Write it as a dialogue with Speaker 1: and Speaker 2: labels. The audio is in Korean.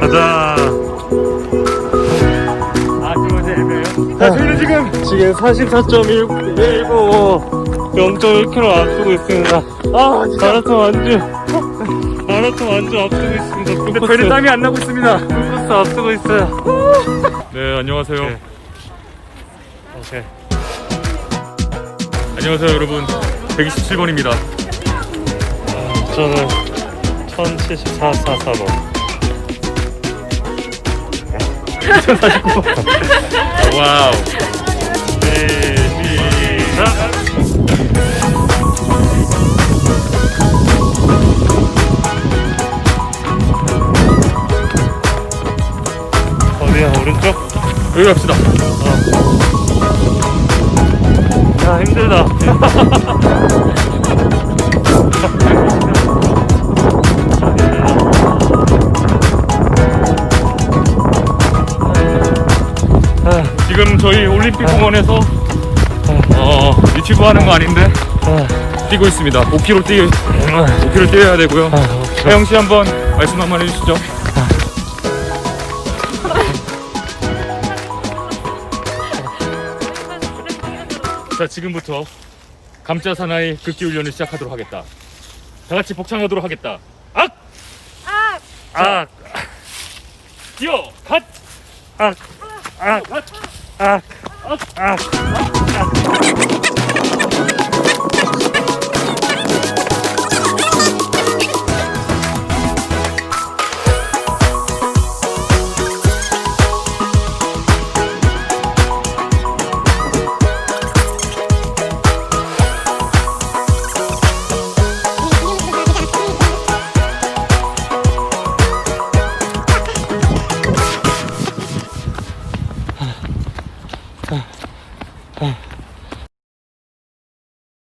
Speaker 1: 가자. 아, 그거지 애매해요? 자, 아, 저희는 지금
Speaker 2: 44.115 0.1km 앞두고 있습니다.
Speaker 1: 아,
Speaker 2: 마라톤 완주. 마라톤 완주 앞두고 있습니다.
Speaker 1: 근데 저희는 땀이 안 나고 있습니다.
Speaker 2: 풀코스 앞두고 있어요.
Speaker 1: 네 안녕하세요.
Speaker 2: 네. 오케이.
Speaker 1: 안녕하세요 여러분. 127번입니다.
Speaker 2: 저는 107444번.
Speaker 1: 2049번. 와우.
Speaker 2: 오른쪽?
Speaker 1: 여기 갑시다.
Speaker 2: 야 힘들다. 아,
Speaker 1: 지금 저희 올림픽 공원에서 어, 유튜브 하는 거 아닌데
Speaker 2: 아,
Speaker 1: 뛰고 있습니다. 5km 뛰 5km 뛰어야 되고요.
Speaker 2: 아,
Speaker 1: 혜영 씨 한번 말씀 한번 해주시죠. 자 지금부터 감자 사나이 극기 훈련을 시작하도록 하겠다. 다 같이 복창하도록 하겠다. 악!
Speaker 2: 아,
Speaker 1: 뛰어! 갓!
Speaker 2: 아, 아, 아, 아, 아. Ah. Ah.